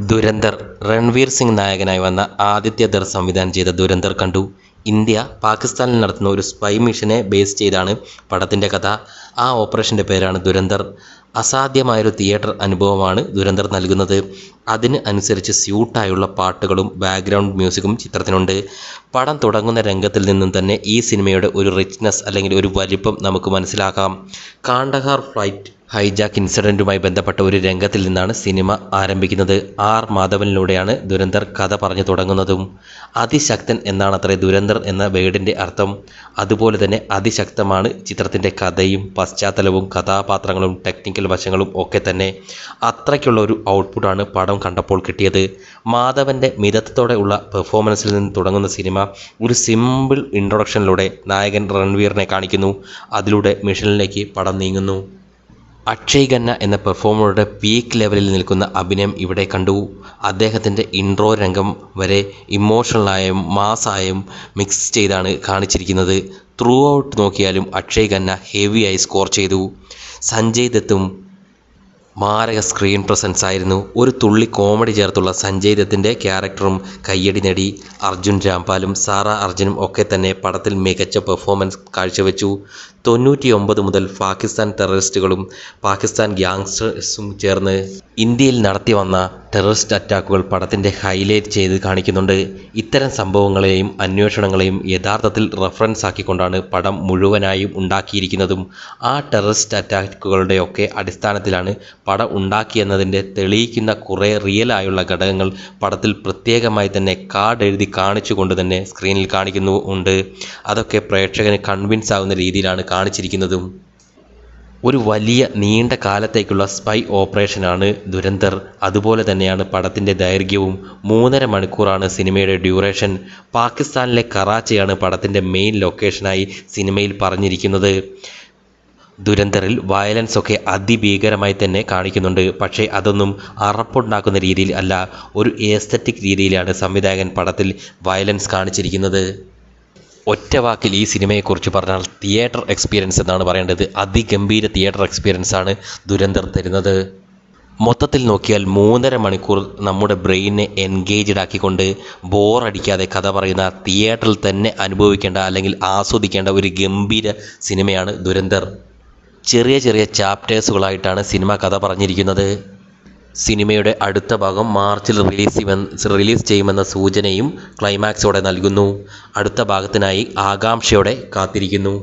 ദുരന്തർ രൺവീർ സിംഗ് നായകനായി വന്ന ആദിത്യ ദർ സംവിധാനം ചെയ്ത ദുരന്തർ കണ്ടു. ഇന്ത്യ പാകിസ്ഥാനിൽ നടത്തുന്ന ഒരു സ്പൈ മിഷനെ ബേസ് ചെയ്താണ് പടത്തിന്റെ കഥ. ആ ഓപ്പറേഷന്റെ പേരാണ് ദുരന്തർ. അസാധ്യമായൊരു തിയേറ്റർ അനുഭവമാണ് ദുരന്തർ നൽകുന്നത്. അതിന് അനുസരിച്ച് സ്യൂട്ടായുള്ള പാട്ടുകളും ബാക്ക്ഗ്രൗണ്ട് മ്യൂസിക്കും ചിത്രത്തിനുണ്ട്. പടം തുടങ്ങുന്ന രംഗത്തിൽ നിന്നും തന്നെ ഈ സിനിമയുടെ ഒരു റിച്ച്നെസ് അല്ലെങ്കിൽ ഒരു വലിപ്പം നമുക്ക് മനസ്സിലാക്കാം. കാണ്ടഹാർ ഫ്ലൈറ്റ് ഹൈജാക്ക് ഇൻസിഡന്റുമായി ബന്ധപ്പെട്ട ഒരു രംഗത്തിൽ നിന്നാണ് സിനിമ ആരംഭിക്കുന്നത്. ആർ മാധവനിലൂടെയാണ് ദുരന്തർ കഥ പറഞ്ഞു തുടങ്ങുന്നതും. അതിശക്തൻ എന്നാണ് അത്ര ദുരന്തർ എന്ന വേർഡിന്റെ അർത്ഥം. അതുപോലെ തന്നെ അതിശക്തമാണ് ചിത്രത്തിന്റെ കഥയും പശ്ചാത്തലവും കഥാപാത്രങ്ങളും ടെക്നിക്കൽ വശങ്ങളും ഒക്കെ തന്നെ. അത്രയ്ക്കുള്ള ഒരു ഔട്ട്പുട്ടാണ് പടം കണ്ടപ്പോൾ കിട്ടിയത്. മാധവന്റെ മിതത്വത്തോടെ ഉള്ള പെർഫോമൻസിൽ നിന്ന് തുടങ്ങുന്ന സിനിമ ഒരു സിമ്പിൾ ഇൻട്രൊഡക്ഷനിലൂടെ നായകൻ രൺവീറിനെ കാണിക്കുന്നു. അതിലൂടെ മിഷനിലേക്ക് പടം നീങ്ങുന്നു. അക്ഷയ് ഖന്ന എന്ന പെർഫോമറുടെ പീക്ക് ലെവലിൽ നിൽക്കുന്ന അഭിനയം ഇവിടെ കണ്ടു. അദ്ദേഹത്തിന്റെ ഇൻട്രോ രംഗം വരെ ഇമോഷണലായും മാസായും മിക്സ് ചെയ്താണ് കാണിച്ചിരിക്കുന്നത്. ത്രൂ ഔട്ട് നോക്കിയാലും അക്ഷയ് ഖന്ന ഹെവിയായി സ്കോർ ചെയ്തു. സഞ്ജയ് ദത്തും മാരക സ്ക്രീൻ പ്രസൻസ് ആയിരുന്നു. ഒരു തുള്ളി കോമഡി ചേർത്തുള്ള സഞ്ജയ് ദത്തിന്റെ ക്യാരക്ടറും കയ്യടി നേടി. അർജുൻ രാംപാലും സാറ അർജുനും ഒക്കെ തന്നെ പടത്തിൽ മികച്ച പെർഫോമൻസ് കാഴ്ചവെച്ചു. തൊണ്ണൂറ്റി ഒമ്പത് മുതൽ പാകിസ്ഥാൻ ടെററിസ്റ്റുകളും പാകിസ്ഥാൻ ഗ്യാങ്സ്റ്റേഴ്സും ചേർന്ന് ഇന്ത്യയിൽ നടത്തി വന്ന ടെററിസ്റ്റ് അറ്റാക്കുകൾ പടത്തിന്റെ ഹൈലൈറ്റ് ചെയ്ത് കാണിക്കുന്നുണ്ട്. ഇത്തരം സംഭവങ്ങളെയും അന്വേഷണങ്ങളെയും യഥാർത്ഥത്തിൽ റെഫറൻസ് ആക്കിക്കൊണ്ടാണ് പടം മുഴുവനായും ഉണ്ടാക്കിയിരിക്കുന്നതും. ആ ടെററിസ്റ്റ് അറ്റാക്കുകളുടെയൊക്കെ അടിസ്ഥാനത്തിലാണ് പടം ഉണ്ടാക്കിയെന്നതിന്റെ തെളിയിക്കുന്ന കുറേ റിയലായുള്ള ഘടകങ്ങൾ പടത്തിൽ പ്രത്യേകമായി തന്നെ കാർഡ് എഴുതി കാണിച്ചുകൊണ്ട് തന്നെ സ്ക്രീനിൽ കാണിക്കുന്നു ഉണ്ട് അതൊക്കെ പ്രേക്ഷകന് കൺവിൻസ് ആവുന്ന രീതിയിലാണ് കാണിച്ചിരിക്കുന്നതും. ഒരു വലിയ നീണ്ട കാലത്തേക്കുള്ള സ്പൈ ഓപ്പറേഷനാണ് ദുരന്തർ. അതുപോലെ തന്നെയാണ് പടത്തിന്റെ ദൈർഘ്യവും മൂന്നര മണിക്കൂറാണ് സിനിമയുടെ ഡ്യൂറേഷൻ പാകിസ്ഥാനിലെ കറാച്ചിയാണ് പടത്തിന്റെ മെയിൻ ലൊക്കേഷനായി സിനിമയിൽ പറഞ്ഞിരിക്കുന്നത്. ദുരന്തറിൽ വയലൻസ് ഒക്കെ അതിഭീകരമായി തന്നെ കാണിക്കുന്നുണ്ട്. പക്ഷേ അതൊന്നും അറപ്പുണ്ടാക്കുന്ന രീതിയിൽ അല്ല ഒരു ഏസ്തറ്റിക് രീതിയിലാണ് സംവിധായകൻ പടത്തിൽ വയലൻസ് കാണിച്ചിരിക്കുന്നത്. ഒറ്റ വാക്കിൽ ഈ സിനിമയെക്കുറിച്ച് പറഞ്ഞാൽ തിയേറ്റർ എക്സ്പീരിയൻസ് എന്നാണ് പറയേണ്ടത്. അതിഗംഭീര തിയേറ്റർ എക്സ്പീരിയൻസ് ആണ് ദുരന്തർ തരുന്നത്. മൊത്തത്തിൽ നോക്കിയാൽ മൂന്നര മണിക്കൂർ നമ്മുടെ ബ്രെയിനെ എൻഗേജ്ഡ് ആക്കിക്കൊണ്ട് ബോറടിക്കാതെ കഥ പറയുന്ന തിയേറ്ററിൽ തന്നെ അനുഭവിക്കേണ്ട അല്ലെങ്കിൽ ആസ്വദിക്കേണ്ട ഒരു ഗംഭീര സിനിമയാണ് ദുരന്തർ. ചെറിയ ചെറിയ ചാപ്റ്റേഴ്സുകളായിട്ടാണ് സിനിമ കഥ പറഞ്ഞിരിക്കുന്നത്. സിനിമയുടെ അടുത്ത ഭാഗം മാർച്ചിൽ റിലീസ് റിലീസ് ചെയ്യുമെന്ന സൂചനയും ക്ലൈമാക്സോടെ നൽകുന്നു. അടുത്ത ഭാഗത്തിനായി ആകാംക്ഷയോടെ കാത്തിരിക്കുന്നു.